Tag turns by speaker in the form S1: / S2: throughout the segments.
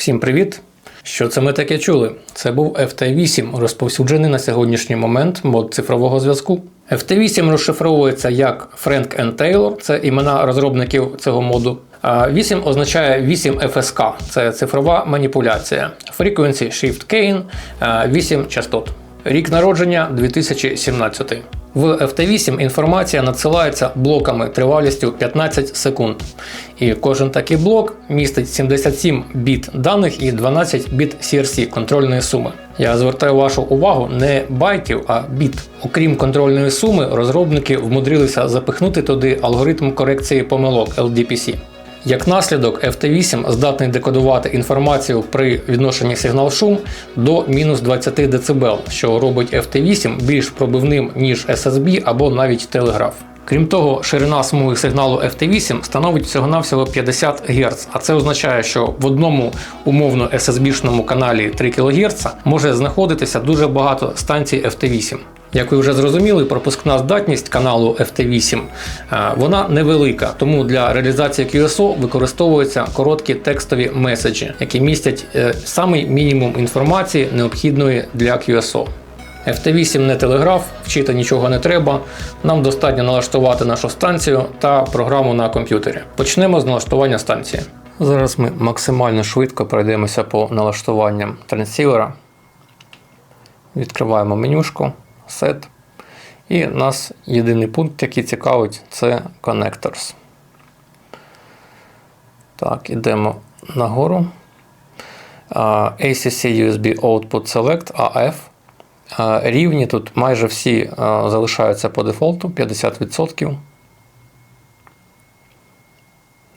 S1: Всім привіт! Що це ми таке чули? Це був FT8, розповсюджений на сьогоднішній момент мод цифрового зв'язку. FT8 розшифровується як Frank and Taylor, це імена розробників цього моду. 8 означає 8 FSK, це цифрова маніпуляція. Frequency Shift Gain, 8 частот. Рік народження 2017. В FT8 інформація надсилається блоками тривалістю 15 секунд. І кожен такий блок містить 77 біт даних і 12 біт CRC контрольної суми. Я звертаю вашу увагу не байтів, а біт. Окрім контрольної суми, розробники вмудрилися запихнути туди алгоритм корекції помилок LDPC. Як наслідок, FT8 здатний декодувати інформацію при відношенні сигнал-шум до мінус 20 дБ, що робить FT8 більш пробивним, ніж SSB або навіть телеграф. Крім того, ширина смуги сигналу FT8 становить всього-навсього 50 Гц, а це означає, що в одному умовно SSB-шному каналі 3 кГц може знаходитися дуже багато станцій FT8. Як ви вже зрозуміли, пропускна здатність каналу FT8 е, вона невелика, тому для реалізації QSO використовуються короткі текстові меседжі, які містять е, самий мінімум інформації, необхідної для QSO. FT8 не телеграф, вчити нічого не треба. Нам достатньо налаштувати нашу станцію та програму на комп'ютері. Почнемо з налаштування станції. Зараз ми максимально швидко пройдемося по налаштуванням трансівера. Відкриваємо менюшку, Set. І нас єдиний пункт, який цікавить, це Connectors. Так, ідемо нагору. ACC USB Output Select AF. Рівні тут майже всі залишаються по дефолту 50%.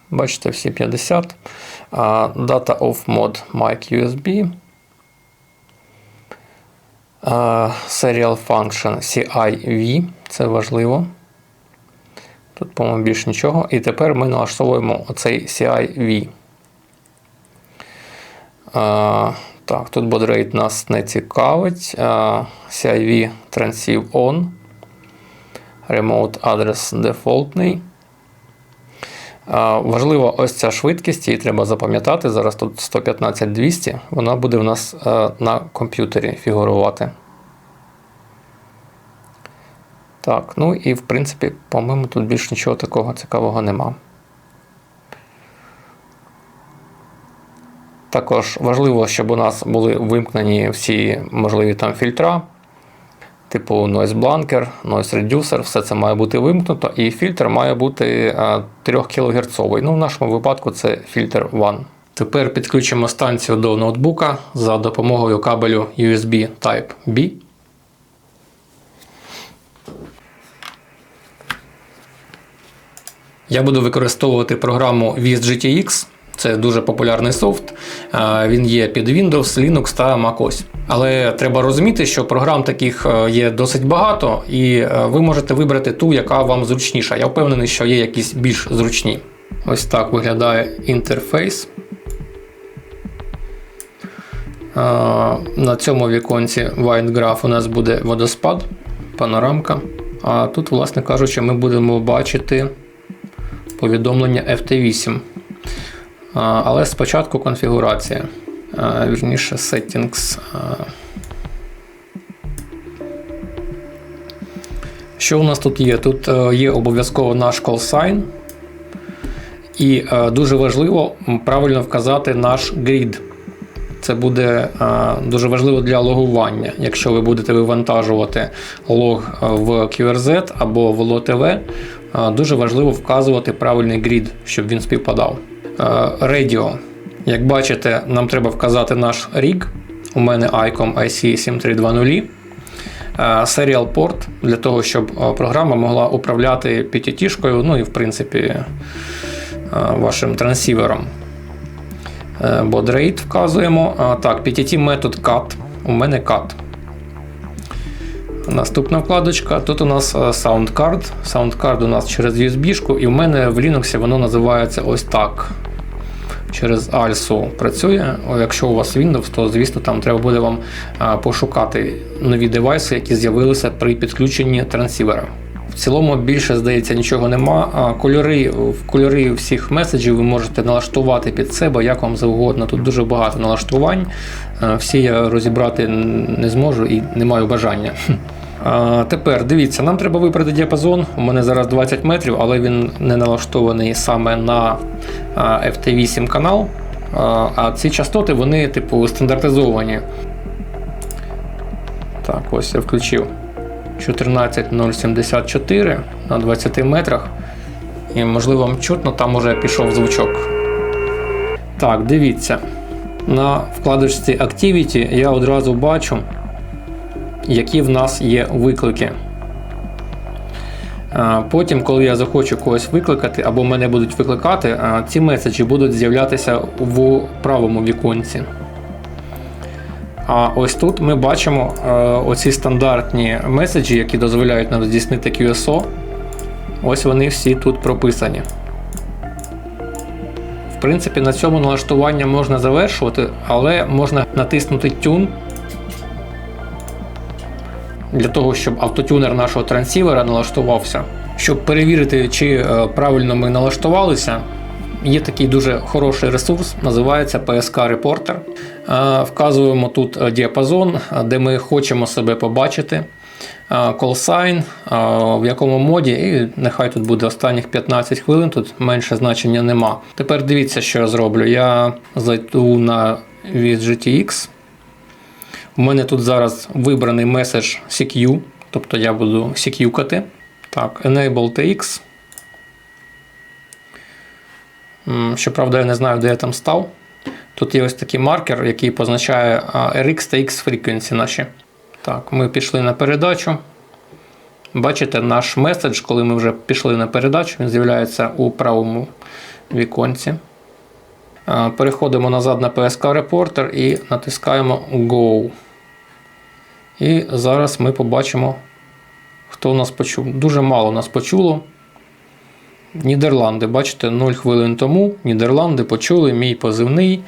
S1: Бачите, всі 50. Data of Mod Mic USB. Serial Function CIV. Це важливо. Тут, по-моєму, більше нічого. І тепер ми налаштовуємо оцей CIV. Так, тут бодрейт нас не цікавить. CIV Transive On. Remote адрес дефолтний. Важлива ось ця швидкість, її треба запам'ятати. Зараз тут 115-200, вона буде в нас на комп'ютері фігурувати. Так, ну і в принципі, по-моєму, тут більш нічого такого цікавого нема. Також важливо, щоб у нас були вимкнені всі можливі там фільтра, типу Noise Blanker, Noise Reducer, все це має бути вимкнуто, і фільтр має бути 3 кГц. Ну, В нашому випадку це фільтр One. Тепер підключимо станцію до ноутбука за допомогою кабелю USB Type-B. Я буду використовувати програму VizGTX. Це дуже популярний софт. Він є під Windows, Linux та MacOS. Але треба розуміти, що програм таких є досить багато, і ви можете вибрати ту, яка вам зручніша. Я впевнений, що є якісь більш зручні. Ось так виглядає інтерфейс. На цьому віконці White Graph у нас буде водоспад, панорамка. А тут, власне кажучи, ми будемо бачити повідомлення FT8. Але спочатку конфігурація. Вірніше, settings. Що у нас тут є? Тут е, є обов'язково наш call sign. І е, дуже важливо правильно вказати наш grid. Це буде е, дуже важливо для логування. Якщо ви будете вивантажувати лог в QRZ або в LOTV, дуже важливо вказувати правильний грід, щоб він співпадав. Radio. Як бачите, нам треба вказати наш рік. У мене ICOM IC7320. Serial port для того, щоб програма могла управляти PTT-шкою, ну і в принципі вашим трансівером. Baud вказуємо. Так, PTT метод cut. У мене cut. Наступна вкладочка. Тут у нас SoundCard. SoundCard у нас через USB-шку, і в мене в Linux воно називається ось так через ALSU працює. Якщо у вас Windows, то звісно там треба буде вам пошукати нові девайси, які з'явилися при підключенні трансівера. В цілому більше, здається, нічого нема. Кольори, в кольори всіх меседжів ви можете налаштувати під себе як вам завгодно. Тут дуже багато налаштувань. Е, Всі я розібрати не зможу і не маю бажання. Тепер дивіться, нам треба вибрати діапазон. У мене зараз 20 метрів, але він не налаштований саме на FT8 канал. А ці частоти вони, типу, стандартизовані. Так, ось я включив 14074 на 20 метрах. І, можливо, вам чутно, там уже пішов звучок. Так, дивіться. На вкладочці Activity я одразу бачу, які в нас є виклики. Потім, коли я захочу когось викликати або мене будуть викликати, ці меседжі будуть з'являтися в правому віконці. А ось тут ми бачимо оці стандартні меседжі, які дозволяють нам здійснити QSO. Ось вони всі тут прописані. В принципі, на цьому налаштування можна завершувати, але можна натиснути Tune для того, щоб автотюнер нашого трансівера налаштувався. Щоб перевірити, чи е, правильно ми налаштувалися, є такий дуже хороший ресурс, називається PSK Reporter. Е, Вказуємо тут е, діапазон, де ми хочемо себе побачити. е, в якому моді, і нехай тут буде останніх 15 хвилин, тут менше значення нема. Тепер дивіться, що я зроблю. Я зайду на від GTX. У мене тут зараз вибраний меседж CQ, тобто я буду CQ-кати. Так, Enable TX. Щоправда, я не знаю, де я там став. Тут є ось такий маркер, який позначає RX та X frequency наші. Так, ми пішли на передачу. Бачите, наш меседж, коли ми вже пішли на передачу, він з'являється у правому віконці. А, Переходимо назад на PSK Reporter і натискаємо Go. І зараз ми побачимо, хто нас почув. Дуже мало нас почуло. Нідерланди, бачите, 0 хвилин тому Нідерланди почули мій позивний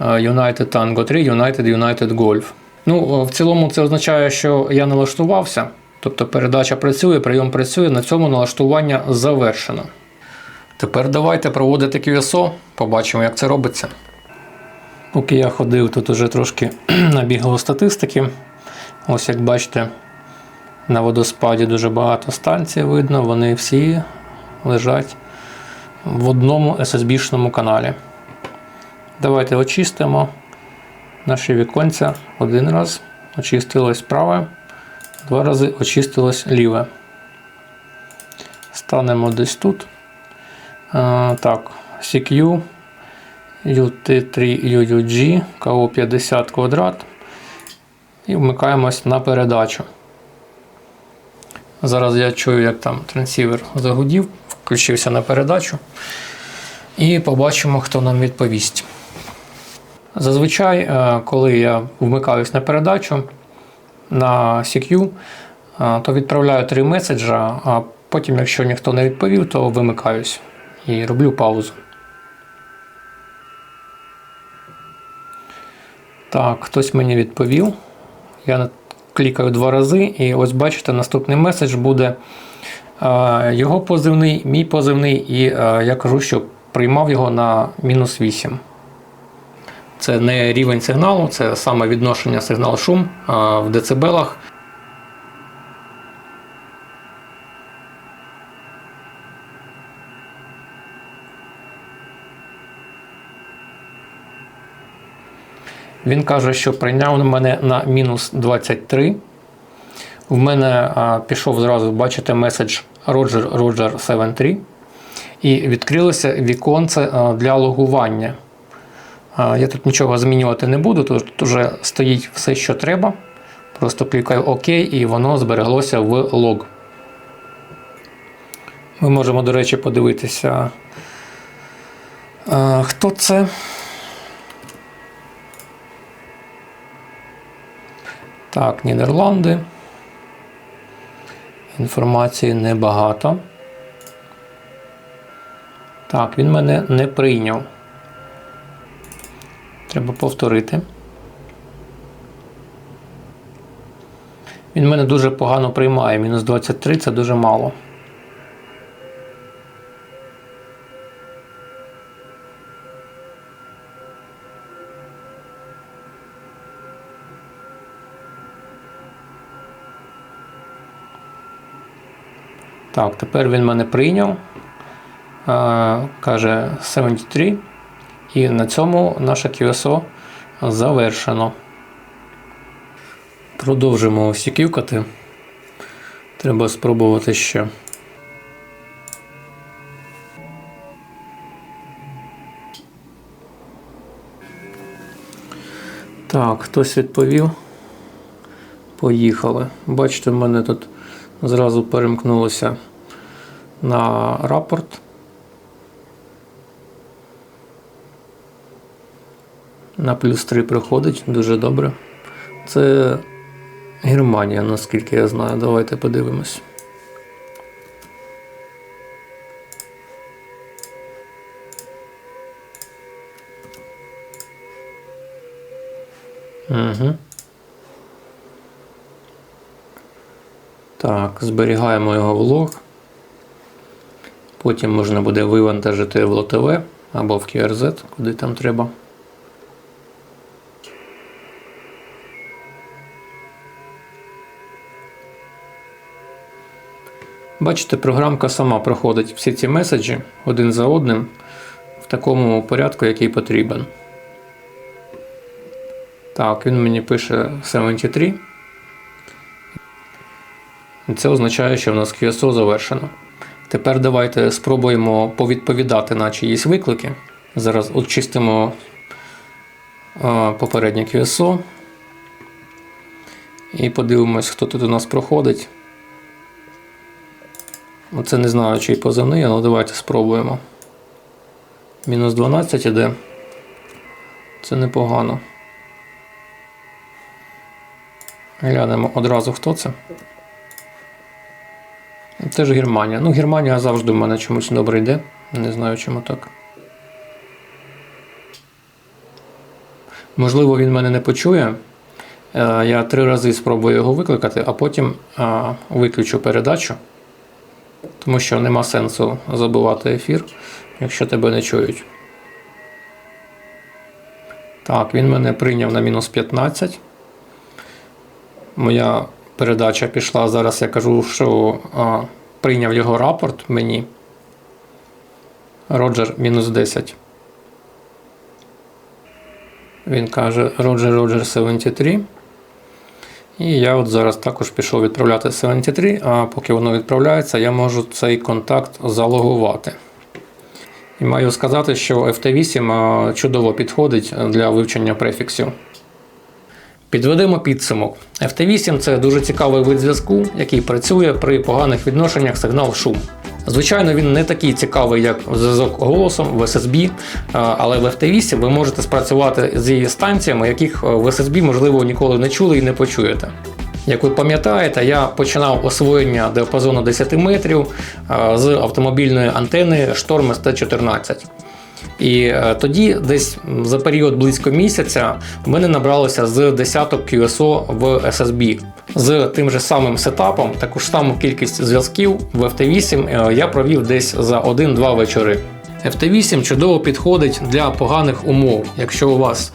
S1: е, United Tango 3, United United Golf. Ну, в цілому це означає, що я налаштувався. Тобто передача працює, прийом працює, на цьому налаштування завершено. Тепер давайте проводити QSO, побачимо, як це робиться. Поки я ходив, тут уже трошки набігло статистики. Ось як бачите, на водоспаді дуже багато станцій видно, вони всі лежать в одному SSB-шному каналі. Давайте очистимо наші віконця один раз. Очистилось праве, два рази очистилось ліве. Станемо десь тут. Так, CQ, UT3UUG, КО50 квадрат. І вмикаємось на передачу. Зараз я чую, як там трансівер загудів, включився на передачу. І побачимо, хто нам відповість. Зазвичай, е, коли я вмикаюсь на передачу на CQ, е, то відправляю три меседжа, а потім, якщо ніхто не відповів, то вимикаюсь і роблю паузу. Так, хтось мені відповів. Я клікаю два рази, і ось бачите, наступний меседж буде е, його позивний, мій позивний, і е, я кажу, що приймав його на мінус 8. Це не рівень сигналу, це саме відношення сигнал шум е, в децибелах. Він каже, що прийняв мене на мінус 23. В мене а, пішов зразу, бачите, меседж Roger Roger 73. І відкрилося віконце для логування. Я тут нічого змінювати не буду, тут вже стоїть все, що треба. Просто клікаю ОК і воно збереглося в лог. Ми можемо, до речі, подивитися, хто це. Так, Нідерланди. Інформації небагато. Так, він мене не прийняв. Треба повторити. Він мене дуже погано приймає. Мінус 23 це дуже мало. Так, тепер він мене прийняв. Е, каже 73. І на цьому наше QSO завершено. Продовжимо сікюкати. Треба спробувати ще. Так, хтось відповів. Поїхали. Бачите, в мене тут зразу перемкнулося на рапорт. На плюс 3 приходить, дуже добре. Це Германія, наскільки я знаю. Давайте подивимось. Угу. Так, зберігаємо його в лог. Потім можна буде вивантажити в ЛОТВ або в QRZ, куди там треба. Бачите, програмка сама проходить всі ці меседжі один за одним в такому порядку, який потрібен. Так, він мені пише 73. Це означає, що в нас QSO завершено. Тепер давайте спробуємо повідповідати на чиїсь виклики. Зараз очистимо попереднє QSO. І подивимось, хто тут у нас проходить. Оце не знаю, чий позивний, але давайте спробуємо. Мінус 12 іде. Це непогано. Глянемо одразу, хто це. Теж Германія. Ну, Германія завжди в мене чомусь добре йде. Не знаю, чому так. Можливо, він мене не почує. Е, Я три рази спробую його викликати, а потім е, виключу передачу. Тому що нема сенсу забивати ефір, якщо тебе не чують. Так, він мене прийняв на мінус 15. Моя передача пішла. Зараз я кажу, що а, прийняв його рапорт мені. Роджер мінус 10. Він каже Роджер Роджер 73. І я от зараз також пішов відправляти 73, а поки воно відправляється, я можу цей контакт залогувати. І маю сказати, що FT8 чудово підходить для вивчення префіксів. Підведемо підсумок. FT8 це дуже цікавий вид зв'язку, який працює при поганих відношеннях сигнал-шум. Звичайно, він не такий цікавий, як зв'язок голосом в SSB, але в FT8 ви можете спрацювати з її станціями, яких в SSB, можливо, ніколи не чули і не почуєте. Як ви пам'ятаєте, я починав освоєння діапазону 10 метрів з автомобільної антени Storm ST14. І е, тоді, десь за період близько місяця, в мене набралося з десяток QSO в SSB. З тим же самим сетапом, таку ж саму кількість зв'язків в FT8 е, я провів десь за 1-2 вечори. FT8 чудово підходить для поганих умов. Якщо у вас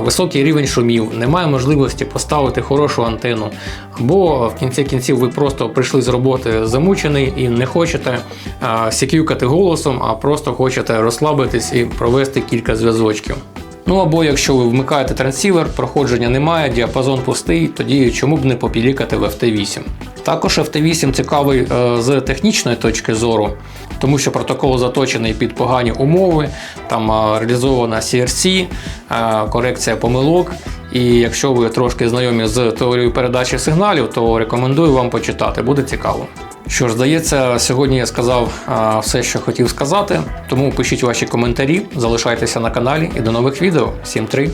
S1: високий рівень шумів, немає можливості поставити хорошу антенну, або в кінці кінців ви просто прийшли з роботи замучений і не хочете сікюкати голосом, а просто хочете розслабитись і провести кілька зв'язочків. Ну або якщо ви вмикаєте трансівер, проходження немає, діапазон пустий, тоді чому б не попілікати в FT8. Також FT8 цікавий е, з технічної точки зору, тому що протокол заточений під погані умови, там е, реалізована CRC, е, корекція помилок. І якщо ви трошки знайомі з теорією передачі сигналів, то рекомендую вам почитати, буде цікаво. Що ж, здається, сьогодні я сказав все, що хотів сказати. Тому пишіть ваші коментарі, залишайтеся на каналі і до нових відео. Всім три!